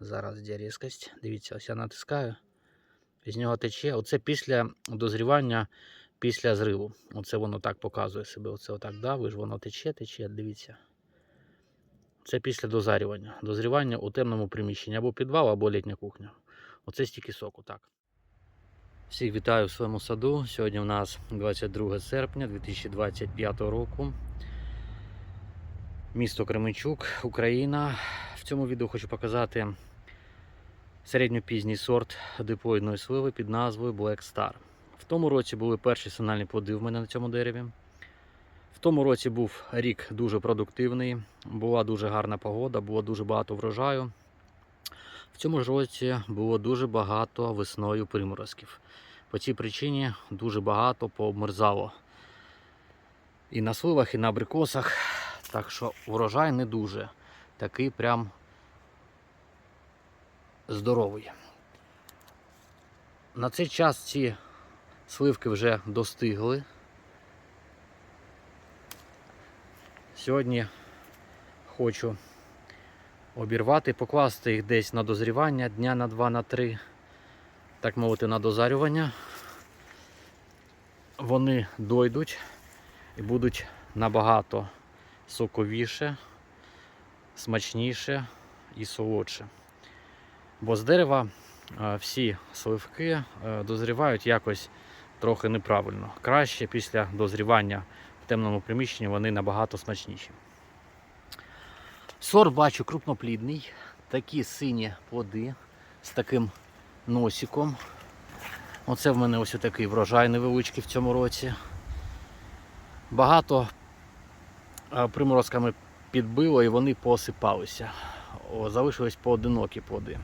Зараз де різкость. Дивіться, ось я натискаю. З нього тече. Оце після дозрівання, після зриву. Оце воно так показує себе. Оце отак давиш, воно тече, тече, дивіться. Це після дозарювання. Дозрівання у темному приміщенні або підвал, або літня кухня. Оце стільки соку, так. Всіх вітаю в своєму саду. Сьогодні у нас 22 серпня 2025 року. Місто Кременчук, Україна. В цьому відео хочу показати середньопізній сорт дипоїдної сливи під назвою Black Star. В тому році були перші сигнальні плоди в мене на цьому дереві. В тому році був рік дуже продуктивний, була дуже гарна погода, було дуже багато врожаю. В цьому ж році було дуже багато весною приморозків. По цій причині дуже багато пообмерзало. І на сливах, і на абрикосах. Так що урожай не дуже. Такий прям здоровий. На цей час ці сливки вже достигли. Сьогодні хочу обірвати, покласти їх десь на дозрівання дня на 2 на 3, так мовити, на дозарювання. Вони дойдуть і будуть набагато соковіше, смачніше і солодше. Бо з дерева е, всі сливки е, дозрівають якось трохи неправильно. Краще після дозрівання в темному приміщенні вони набагато смачніші. Сорт бачу крупноплідний, такі сині плоди з таким носиком. Оце в мене ось такий врожай невеличкий в цьому році. Багато приморозками підбило і вони посипалися. О, залишились поодинокі плоди.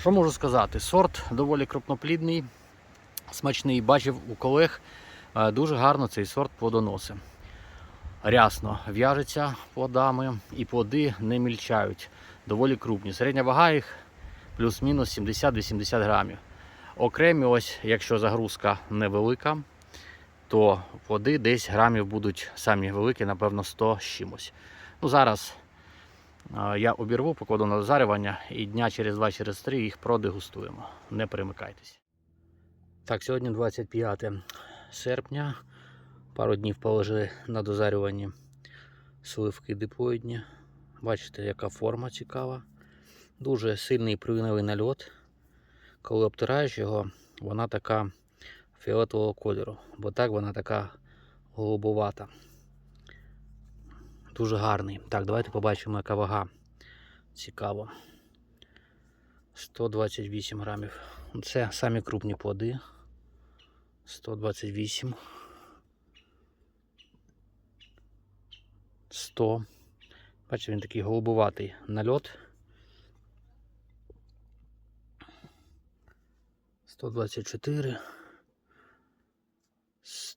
Що можу сказати? Сорт доволі крупноплідний, смачний. Бачив у колег е, дуже гарно цей сорт плодоносить. Рясно в'яжеться плодами і плоди не мільчають. Доволі крупні. Середня вага їх плюс-мінус 70-80 грамів. Окремі, ось, якщо загрузка невелика, то плоди десь грамів будуть самі великі, напевно, 100 з чимось. Ну, зараз я обірву, покладу на дозарювання і дня через 2 через 3 їх продегустуємо. Не перемикайтесь. Так, сьогодні 25 серпня. Пару днів положили на дозарюванні сливки диплоїдні. Бачите, яка форма цікава. Дуже сильний пружиновий нальот. Коли обтираєш його, вона така фіолетового кольору, бо так вона така голубовата. Дуже гарний. Так, давайте побачимо, яка вага. Цікаво. 128 грамів. Це самі крупні плоди. 128. 100. Бачите, він такий голубуватий нальот. 124.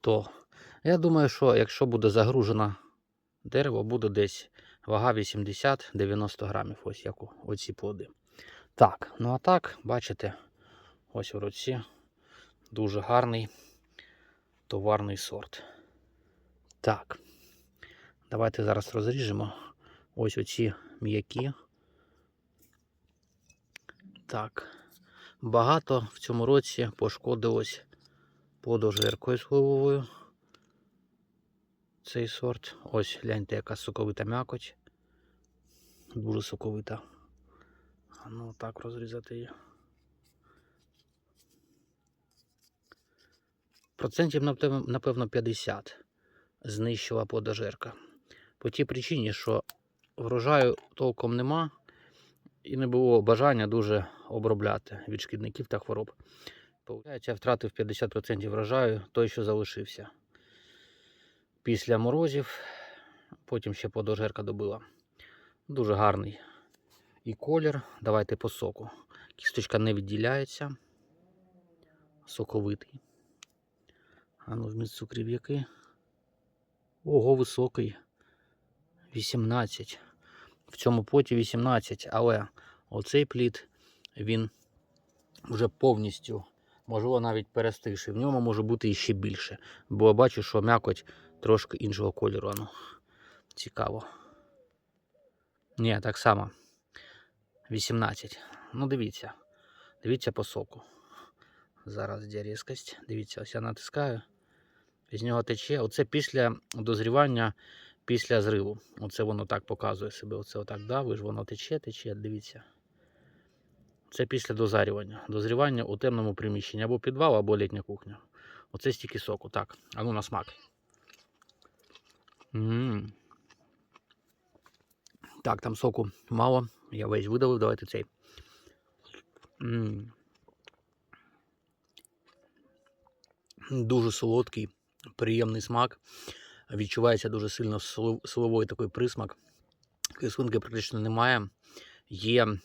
100. Я думаю, що якщо буде загружено дерево, буде десь вага 80-90 грамів. Ось як оці плоди. Так, ну а так, бачите, ось у руці дуже гарний товарний сорт. Так. Давайте зараз розріжемо ось оці м'які. Так. Багато в цьому році пошкодилось подожиркою сливовою. Цей сорт. Ось гляньте, яка соковита м'якоть. Дуже соковита. Ну так розрізати її. Процентів напевно, 50 знищила подожирка. По тій причині, що врожаю толком нема і не було бажання дуже обробляти від шкідників та хвороб. Я втратив 50% врожаю, той, що залишився. Після морозів, потім ще подожерка добила. Дуже гарний і колір. Давайте по соку. Кісточка не відділяється. Соковитий. А ну, вміст цукрів який. Ого, високий. 18. В цьому поті 18, але оцей плід, він вже повністю, можливо, навіть перестигший. В ньому може бути іще більше. Бо я бачу, що м'якоть трошки іншого кольору. Ну, цікаво. Ні, так само. 18. Ну, дивіться. Дивіться по соку. Зараз де різкость. Дивіться, ось я натискаю. З нього тече. Оце після дозрівання, після зриву. Оце воно так показує себе. Оце отак давиш, воно тече, тече. Дивіться. Це після дозарювання. Дозрівання у темному приміщенні або підвал, або літня кухня. Оце стільки соку. Так, а ну на смак. м Так, там соку мало. Я весь видавив. Давайте цей. м Дуже солодкий, приємний смак. Відчувається дуже сильно силовий такий присмак. Кислинки практично немає. Є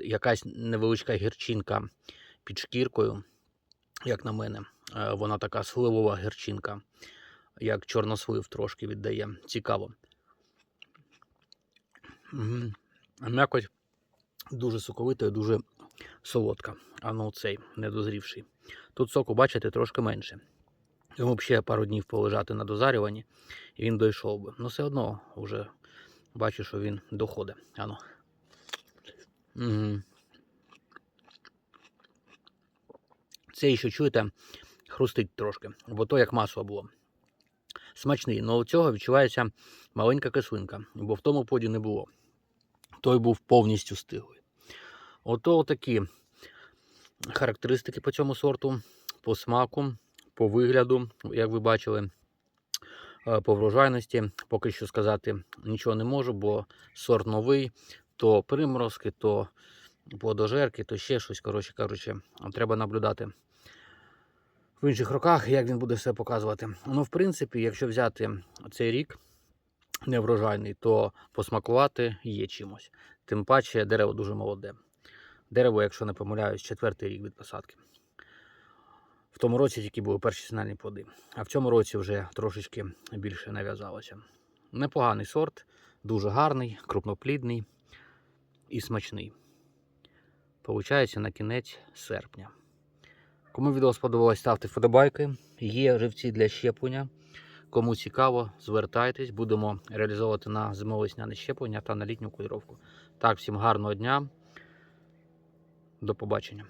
якась невеличка гірчинка під шкіркою, як на мене. Е, Вона така сливова гірчинка, як чорнослив трошки віддає. Цікаво. М'якоть дуже соковита і дуже солодка. А ну цей недозрівший. Тут соку, бачите, трошки менше. Йому б ще пару днів полежати на дозарюванні, і він дійшов би. Ну, все одно вже бачу, що він доходить. Ану. Угу. Це ще чуєте, хрустить трошки, бо то як масло було. Смачний, але у цього відчувається маленька кислинка, бо в тому поді не було. Той був повністю стиглий. Ото такі характеристики по цьому сорту, по смаку, по вигляду, як ви бачили, Е, по врожайності. Поки що сказати нічого не можу, бо сорт новий, то приморозки, то плодожерки, то ще щось. Коротше кажучи, треба наблюдати в інших роках, як він буде все показувати. Ну, в принципі, якщо взяти цей рік неврожайний, то посмакувати є чимось. Тим паче дерево дуже молоде. Дерево, якщо не помиляюсь, четвертий рік від посадки. В тому році тільки були перші сигнальні плоди, а в цьому році вже трошечки більше нав'язалося. Непоганий сорт, дуже гарний, крупноплідний і смачний. Получається на кінець серпня. Кому відео сподобалось, ставте вподобайки. Є живці для щеплення. Кому цікаво, звертайтесь, будемо реалізовувати на зимово-весняне щеплення та на літню кольоровку. Так, всім гарного дня. До побачення.